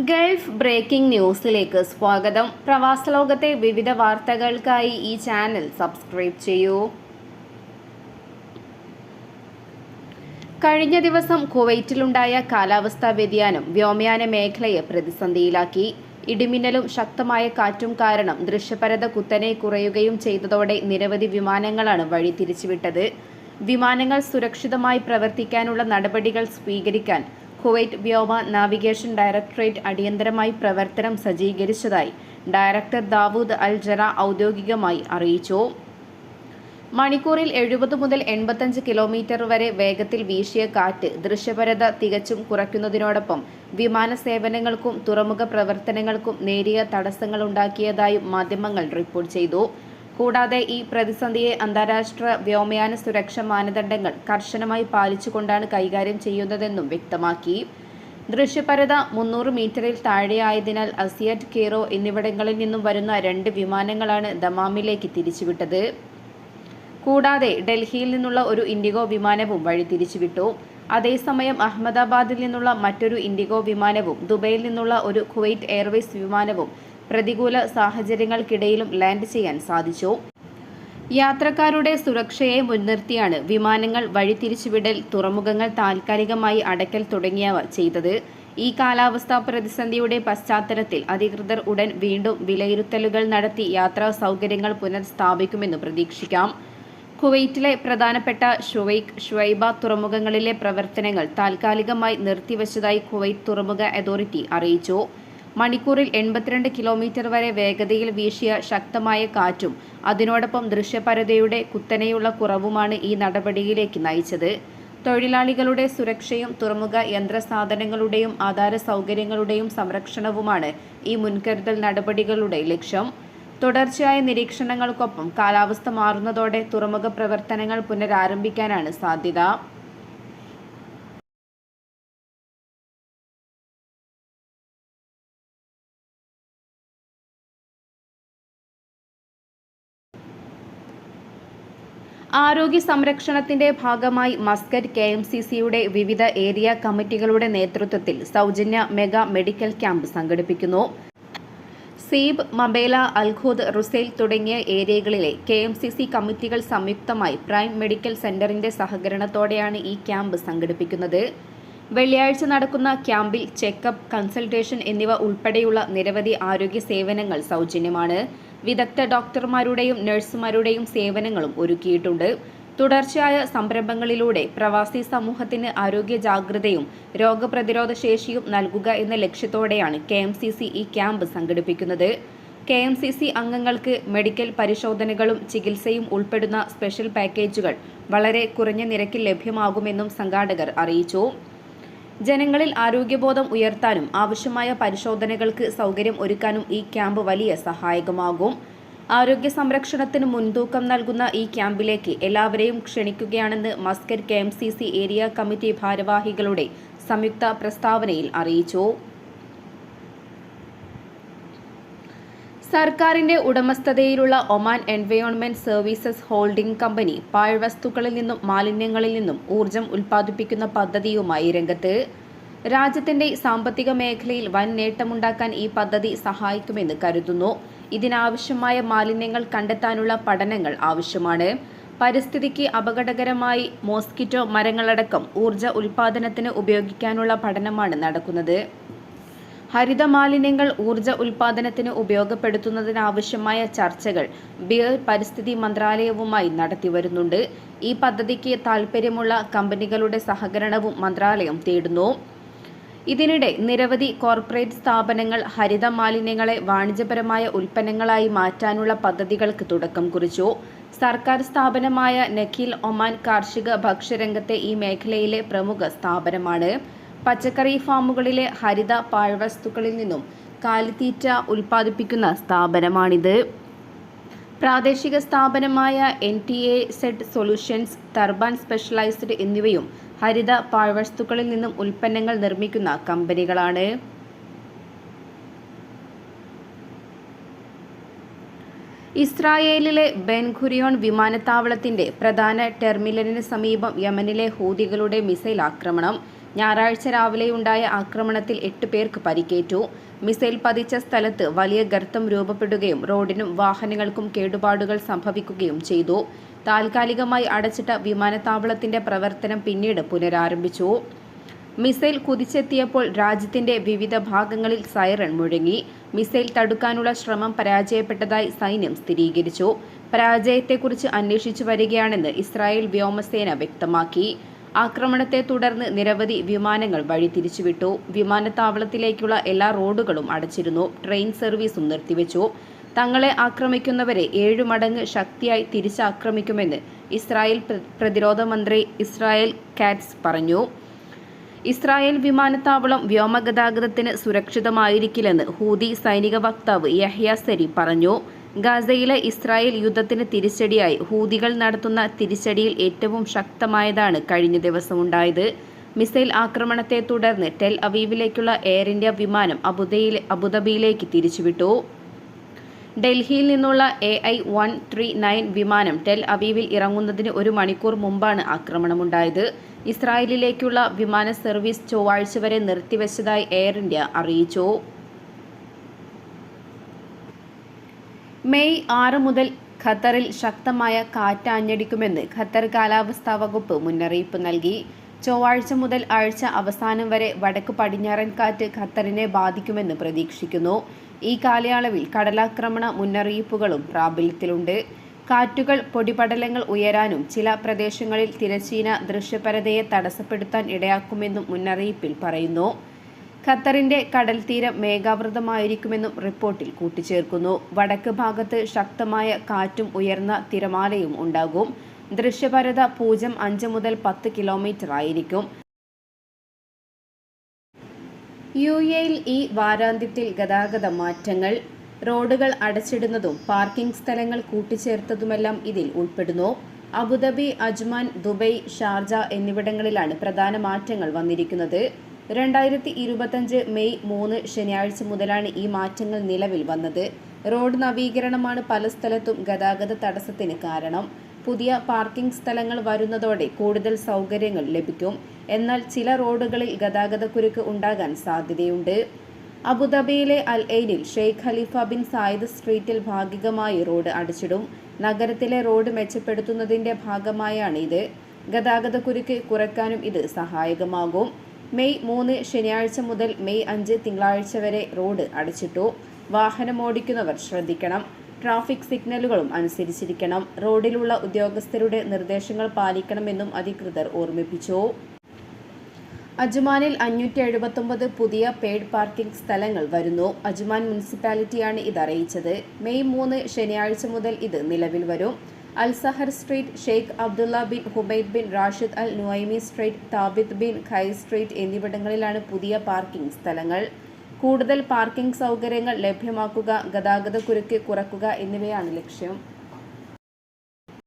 Gulf breaking ന്യൂസിലേക്ക് സ്വാഗതം. പ്രവാസ ലോകത്തെ വിവിധ വാർത്തകൾക്കായി ഈ ചാനൽ സബ്സ്ക്രൈബ് ചെയ്യൂ. കഴിഞ്ഞ ദിവസം കുവൈറ്റിലുണ്ടായ കാലാവസ്ഥാ വ്യതിയാനം വ്യോമയാന മേഖലയെ പ്രതിസന്ധിയിലാക്കി. ഇടിമിന്നലും ശക്തമായ കാറ്റും കാരണം ദൃശ്യപരത കുത്തനെ കുറയുകയും ചെയ്തതോടെ നിരവധി വിമാനങ്ങളാണ് വഴി തിരിച്ചുവിട്ടത് വിമാനങ്ങൾ സുരക്ഷിതമായി പ്രവർത്തിക്കാനുള്ള നടപടികൾ സ്വീകരിക്കാൻ കുവൈറ്റ് വ്യോമ നാവിഗേഷൻ ഡയറക്ടറേറ്റ് അടിയന്തരമായി പ്രവർത്തനം സജ്ജീകരിച്ചതായി ഡയറക്ടർ ദാവൂദ് അൽ ജറ ഔദ്യോഗികമായി അറിയിച്ചു. മണിക്കൂറിൽ എഴുപത് മുതൽ എൺപത്തഞ്ച് കിലോമീറ്റർ വരെ വേഗത്തിൽ വീശിയ കാറ്റ് ദൃശ്യപരത തികച്ചും കുറയ്ക്കുന്നതിനോടൊപ്പം വിമാന സേവനങ്ങൾക്കും തുറമുഖ പ്രവർത്തനങ്ങൾക്കും നേരിയ തടസ്സങ്ങളുണ്ടാക്കിയതായും മാധ്യമങ്ങൾ റിപ്പോർട്ട് ചെയ്തു. കൂടാതെ ഈ പ്രതിസന്ധിയെ അന്താരാഷ്ട്ര വ്യോമയാന സുരക്ഷാ മാനദണ്ഡങ്ങൾ കർശനമായി പാലിച്ചുകൊണ്ടാണ് കൈകാര്യം ചെയ്യുന്നതെന്നും വ്യക്തമാക്കി. ദൃശ്യപരത മുന്നൂറ് മീറ്ററിൽ താഴെയായതിനാൽ അസിയറ്റ് കേറോ എന്നിവിടങ്ങളിൽ നിന്നും വരുന്ന രണ്ട് വിമാനങ്ങളാണ് ദമാമിലേക്ക് തിരിച്ചുവിട്ടത്. കൂടാതെ ഡൽഹിയിൽ നിന്നുള്ള ഒരു ഇൻഡിഗോ വിമാനവും വഴി തിരിച്ചുവിട്ടു. അതേസമയം അഹമ്മദാബാദിൽ നിന്നുള്ള മറ്റൊരു ഇൻഡിഗോ വിമാനവും ദുബൈയിൽ നിന്നുള്ള ഒരു കുവൈറ്റ് എയർവേസ് വിമാനവും പ്രതികൂല സാഹചര്യങ്ങൾക്കിടയിലും ലാൻഡ് ചെയ്യാൻ സാധിച്ചു. യാത്രക്കാരുടെ സുരക്ഷയെ മുൻനിർത്തിയാണ് വിമാനങ്ങൾ വഴിതിരിച്ചുവിടൽ തുറമുഖങ്ങൾ താൽക്കാലികമായി അടയ്ക്കൽ തുടങ്ങിയവ ചെയ്തത്. ഈ കാലാവസ്ഥാ പ്രതിസന്ധിയുടെ പശ്ചാത്തലത്തിൽ അധികൃതർ ഉടൻ വീണ്ടും വിലയിരുത്തലുകൾ നടത്തി യാത്രാ സൗകര്യങ്ങൾ പുനഃസ്ഥാപിക്കുമെന്ന് പ്രതീക്ഷിക്കാം. കുവൈറ്റിലെ പ്രധാനപ്പെട്ട ഷുവൈക്ക് ഷുവൈബ തുറമുഖങ്ങളിലെ പ്രവർത്തനങ്ങൾ താൽക്കാലികമായി നിർത്തിവച്ചതായി കുവൈറ്റ് തുറമുഖ അതോറിറ്റി അറിയിച്ചു. മണിക്കൂറിൽ എൺപത്തിരണ്ട് കിലോമീറ്റർ വരെ വേഗതയിൽ വീശിയ ശക്തമായ കാറ്റും അതിനോടൊപ്പം ദൃശ്യപരതയുടെ കുത്തനെയുള്ള കുറവുമാണ് ഈ നടപടിയിലേക്ക് നയിച്ചത്. തൊഴിലാളികളുടെ സുരക്ഷയും തുറമുഖ യന്ത്രസാധനങ്ങളുടെയും ആധാര സൗകര്യങ്ങളുടെയും സംരക്ഷണവുമാണ് ഈ മുൻകരുതൽ നടപടികളുടെ ലക്ഷ്യം. തുടർച്ചയായ നിരീക്ഷണങ്ങൾക്കൊപ്പം കാലാവസ്ഥ മാറുന്നതോടെ തുറമുഖ പ്രവർത്തനങ്ങൾ പുനരാരംഭിക്കാനാണ് സാധ്യത. ആരോഗ്യ സംരക്ഷണത്തിന്റെ ഭാഗമായി മസ്കറ്റ് കെ എം സി സിയുടെ വിവിധ ഏരിയ കമ്മിറ്റികളുടെ നേതൃത്വത്തിൽ സൗജന്യ മെഗാ മെഡിക്കൽ ക്യാമ്പ് സംഘടിപ്പിക്കുന്നു. Seeb Mabela Al Khoud Rusayl തുടങ്ങിയ ഏരിയകളിലെ കെ എം സി സി കമ്മിറ്റികൾ സംയുക്തമായി പ്രൈം മെഡിക്കൽ സെന്ററിന്റെ സഹകരണത്തോടെയാണ് ഈ ക്യാമ്പ് സംഘടിപ്പിക്കുന്നത്. വെള്ളിയാഴ്ച നടക്കുന്ന ക്യാമ്പിൽ ചെക്കപ്പ് കൺസൾട്ടേഷൻ എന്നിവ ഉൾപ്പെടെയുള്ള നിരവധി ആരോഗ്യ സേവനങ്ങൾ സൗജന്യമാണ്. വിദഗ്ധ ഡോക്ടർമാരുടെയും നഴ്സുമാരുടെയും സേവനങ്ങളും ഒരുക്കിയിട്ടുണ്ട്. തുടർച്ചയായ സംരംഭങ്ങളിലൂടെ പ്രവാസി സമൂഹത്തിന് ആരോഗ്യ ജാഗ്രതയും രോഗപ്രതിരോധ ശേഷിയും നൽകുക എന്ന ലക്ഷ്യത്തോടെയാണ് കെ ഈ ക്യാമ്പ് സംഘടിപ്പിക്കുന്നത്. കെ എം സി സി അംഗങ്ങൾക്ക് മെഡിക്കൽ പരിശോധനകളും ചികിത്സയും ഉൾപ്പെടുന്ന സ്പെഷ്യൽ പാക്കേജുകൾ വളരെ കുറഞ്ഞ നിരക്കിൽ ലഭ്യമാകുമെന്നും സംഘാടകർ അറിയിച്ചു. ജനങ്ങളിൽ ആരോഗ്യബോധം ഉയർത്താനും ആവശ്യമായ പരിശോധനകൾക്ക് സൗകര്യം ഒരുക്കാനും ഈ ക്യാമ്പ് വലിയ സഹായകമാകും. ആരോഗ്യ സംരക്ഷണത്തിന് മുൻതൂക്കം നൽകുന്ന ഈ ക്യാമ്പിലേക്ക് എല്ലാവരെയും ക്ഷണിക്കുകയാണെന്ന് മസ്കറ്റ് കെ ഏരിയ കമ്മിറ്റി ഭാരവാഹികളുടെ സംയുക്ത പ്രസ്താവനയിൽ അറിയിച്ചു. സർക്കാരിന്റെ ഉടമസ്ഥതയിലുള്ള Oman environment services holding company പാഴ്വസ്തുക്കളിൽ നിന്നും മാലിന്യങ്ങളിൽ നിന്നും ഊർജം ഉൽപ്പാദിപ്പിക്കുന്ന പദ്ധതിയുമായി രംഗത്ത്. രാജ്യത്തിന്റെ സാമ്പത്തിക മേഖലയിൽ വൻ നേട്ടമുണ്ടാക്കാൻ ഈ പദ്ധതി സഹായിക്കുമെന്ന് കരുതുന്നു. ഇതിനാവശ്യമായ മാലിന്യങ്ങൾ കണ്ടെത്താനുള്ള പഠനങ്ങൾ ആവശ്യമാണ്. പരിസ്ഥിതിക്ക് അപകടകരമായി മോസ്കിറ്റോ മരങ്ങളടക്കം ഊർജ ഉൽപാദനത്തിന് ഉപയോഗിക്കാനുള്ള പഠനമാണ് നടക്കുന്നത്. ഹരിത മാലിന്യങ്ങൾ ഊർജ ഉൽപാദനത്തിന് ഉപയോഗപ്പെടുത്തുന്നതിനാവശ്യമായ ചർച്ചകൾ ബിയർ പരിസ്ഥിതി മന്ത്രാലയവുമായി നടത്തിവരുന്നുണ്ട്. ഈ പദ്ധതിക്ക് താൽപ്പര്യമുള്ള കമ്പനികളുടെ സഹകരണവും മന്ത്രാലയം തേടുന്നു. ഇതിനിടെ നിരവധി കോർപ്പറേറ്റ് സ്ഥാപനങ്ങൾ ഹരിത മാലിന്യങ്ങളെ വാണിജ്യപരമായ ഉൽപ്പന്നങ്ങളായി മാറ്റാനുള്ള പദ്ധതികൾക്ക് തുടക്കം കുറിച്ചു. സർക്കാർ സ്ഥാപനമായ നഖീൽ ഒമാൻ കാർഷിക ഭക്ഷ്യരംഗത്തെ ഈ മേഖലയിലെ പ്രമുഖ സ്ഥാപനമാണ്. പച്ചക്കറി ഫാമുകളിലെ ഹരിത പാഴ്വസ്തുക്കളിൽ നിന്നും കാലിത്തീറ്റ ഉൽപ്പാദിപ്പിക്കുന്ന സ്ഥാപനമാണിത്. പ്രാദേശിക സ്ഥാപനമായ N T A Z solutions turban specialised എന്നിവയും ഹരിത പാഴ്വസ്തുക്കളിൽ നിന്നും ഉൽപ്പന്നങ്ങൾ നിർമ്മിക്കുന്ന കമ്പനികളാണ്. ഇസ്രായേലിലെ ബെൻഖുരിയോൺ വിമാനത്താവളത്തിന്റെ പ്രധാന ടെർമിനലിന് സമീപം യമനിലെ ഹൂതികളുടെ മിസൈൽ ആക്രമണം. ഞായറാഴ്ച രാവിലെയുണ്ടായ ആക്രമണത്തിൽ എട്ട് പേർക്ക് പരിക്കേറ്റു. മിസൈൽ പതിച്ച സ്ഥലത്ത് വലിയ ഗർത്തം രൂപപ്പെടുകയും റോഡിനും വാഹനങ്ങൾക്കും കേടുപാടുകൾ സംഭവിക്കുകയും ചെയ്തു. താൽക്കാലികമായി അടച്ചിട്ട വിമാനത്താവളത്തിന്റെ പ്രവർത്തനം പിന്നീട് പുനരാരംഭിച്ചു. മിസൈൽ കുതിച്ചെത്തിയപ്പോൾ രാജ്യത്തിന്റെ വിവിധ ഭാഗങ്ങളിൽ സൈറൺ മുഴങ്ങി. മിസൈൽ തടുക്കാനുള്ള ശ്രമം പരാജയപ്പെട്ടതായി സൈന്യം സ്ഥിരീകരിച്ചു. പരാജയത്തെക്കുറിച്ച് അന്വേഷിച്ചു വരികയാണെന്ന് ഇസ്രായേൽ വ്യോമസേന വ്യക്തമാക്കി. ആക്രമണത്തെ തുടർന്ന് നിരവധി വിമാനങ്ങൾ വഴി വഴിതിരിച്ചുവിട്ടു വിമാനത്താവളത്തിലേക്കുള്ള എല്ലാ റോഡുകളും അടച്ചിരുന്നു. ട്രെയിൻ സർവീസും നിർത്തിവെച്ചു. തങ്ങളെ ആക്രമിക്കുന്നവരെ ഏഴു മടങ്ങ് ശക്തിയായി തിരിച്ചാക്രമിക്കുമെന്ന് ഇസ്രായേൽ പ്രതിരോധ മന്ത്രി ഇസ്രായേൽ കാറ്റ്സ് പറഞ്ഞു. ഇസ്രായേൽ വിമാനത്താവളം വ്യോമഗതാഗതത്തിന് സുരക്ഷിതമായിരിക്കില്ലെന്ന് ഹൂതി സൈനിക വക്താവ് യഹ്യ സെരി പറഞ്ഞു. ഗാസയിലെ ഇസ്രായേൽ യുദ്ധത്തിന് തിരിച്ചടിയായി ഹൂതികൾ നടത്തുന്ന തിരിച്ചടിയിൽ ഏറ്റവും ശക്തമായതാണ് കഴിഞ്ഞ ദിവസം ഉണ്ടായത്. മിസൈൽ ആക്രമണത്തെ തുടർന്ന് ടെൽ അവീവിലേക്കുള്ള എയർ ഇന്ത്യ വിമാനം അബുദയിൽ അബുദാബിയിലേക്ക് തിരിച്ചുവിട്ടു. ഡൽഹിയിൽ നിന്നുള്ള A I one three nine വിമാനം ടെൽ അവീവിൽ ഇറങ്ങുന്നതിന് ഒരു മണിക്കൂർ മുമ്പാണ് ആക്രമണമുണ്ടായത്. ഇസ്രായേലിലേക്കുള്ള വിമാന സർവീസ് ചൊവ്വാഴ്ച വരെ നിർത്തിവെച്ചതായി എയർ ഇന്ത്യ അറിയിച്ചു. മെയ് ആറ് മുതൽ ഖത്തറിൽ ശക്തമായ കാറ്റ് ആഞ്ഞടിക്കുമെന്ന് ഖത്തർ കാലാവസ്ഥാ വകുപ്പ് മുന്നറിയിപ്പ് നൽകി. ചൊവ്വാഴ്ച മുതൽ ആഴ്ച അവസാനം വരെ വടക്ക് പടിഞ്ഞാറൻ കാറ്റ് ഖത്തറിനെ ബാധിക്കുമെന്ന് പ്രതീക്ഷിക്കുന്നു. ഈ കാലയളവിൽ കടലാക്രമണ മുന്നറിയിപ്പുകളും പ്രാബല്യത്തിലുണ്ട്. കാറ്റുകൾ പൊടിപടലങ്ങൾ ഉയരാനും ചില പ്രദേശങ്ങളിൽ തിരച്ചീന ദൃശ്യപരതയെ തടസ്സപ്പെടുത്താൻ ഇടയാക്കുമെന്നും മുന്നറിയിപ്പിൽ പറയുന്നു. ഖത്തറിന്റെ കടൽ തീരം മേഘാവൃതമായിരിക്കുമെന്നും റിപ്പോർട്ടിൽ കൂട്ടിച്ചേർക്കുന്നു. വടക്ക് ഭാഗത്ത് ശക്തമായ കാറ്റും ഉയർന്ന തിരമാലയും ഉണ്ടാകും. ദൃശ്യപരത പൂജ്യം അഞ്ച് മുതൽ പത്ത് കിലോമീറ്റർ ആയിരിക്കും. യു എയിൽ ഈ വാരാന്ത്യത്തിൽ ഗതാഗത മാറ്റങ്ങൾ റോഡുകൾ അടച്ചിടുന്നതും പാർക്കിംഗ് സ്ഥലങ്ങൾ കൂട്ടിച്ചേർത്തതുമെല്ലാം ഇതിൽ ഉൾപ്പെടുന്നു. അബുദാബി അജ്മാൻ ദുബൈ ഷാർജ എന്നിവിടങ്ങളിലാണ് പ്രധാന മാറ്റങ്ങൾ വന്നിരിക്കുന്നത്. രണ്ടായിരത്തി ഇരുപത്തഞ്ച് മെയ് മൂന്ന് ശനിയാഴ്ച മുതലാണ് ഈ മാറ്റങ്ങൾ നിലവിൽ വന്നത്. റോഡ് നവീകരണമാണ് പല സ്ഥലത്തും ഗതാഗത തടസ്സത്തിന് കാരണം. പുതിയ പാർക്കിംഗ് സ്ഥലങ്ങൾ വരുന്നതോടെ കൂടുതൽ സൗകര്യങ്ങൾ ലഭിക്കും. എന്നാൽ ചില റോഡുകളിൽ ഗതാഗതക്കുരുക്ക് ഉണ്ടാകാൻ സാധ്യതയുണ്ട്. അബുദാബിയിലെ അൽ എയ്നിൽ ഷെയ്ഖ് ഖലീഫ ബിൻ സായിദ് സ്ട്രീറ്റിൽ ഭാഗികമായി റോഡ് അടച്ചിടും. നഗരത്തിലെ റോഡ് മെച്ചപ്പെടുത്തുന്നതിന്റെ ഭാഗമായാണ് ഇത്. ഗതാഗതക്കുരുക്ക് കുറയ്ക്കാനും ഇത് സഹായകമാകും. മെയ് മൂന്ന് ശനിയാഴ്ച മുതൽ മെയ് അഞ്ച് തിങ്കളാഴ്ച വരെ റോഡ് അടച്ചിട്ടു. വാഹനമോടിക്കുന്നവർ ശ്രദ്ധിക്കണം. ട്രാഫിക് സിഗ്നലുകളും അനുസരിച്ചിരിക്കണം. റോഡിലുള്ള ഉദ്യോഗസ്ഥരുടെ നിർദ്ദേശങ്ങൾ പാലിക്കണമെന്നും അധികൃതർ ഓർമ്മിപ്പിച്ചു. അജ്മാനിൽ അഞ്ഞൂറ്റി എഴുപത്തൊമ്പത് പുതിയ പെയ്ഡ് പാർക്കിംഗ് സ്ഥലങ്ങൾ വരുന്നു. അജ്മാൻ മുനിസിപ്പാലിറ്റിയാണ് ഇത് അറിയിച്ചത്. മെയ് മൂന്ന് ശനിയാഴ്ച മുതൽ ഇത് നിലവിൽ വരും. Al Sahar street Sheikh Abdullah bin Hubaid bin Rashid Al Nuaimi street Thabit bin Khai street എന്നിവിടങ്ങളിലാണ് പുതിയ പാർക്കിംഗ് സ്ഥലങ്ങൾ. കൂടുതൽ പാർക്കിംഗ് സൗകര്യങ്ങൾ ലഭ്യമാക്കുക ഗതാഗത കുരുക്ക് കുറക്കുക എന്നിവയാണ് ലക്ഷ്യം.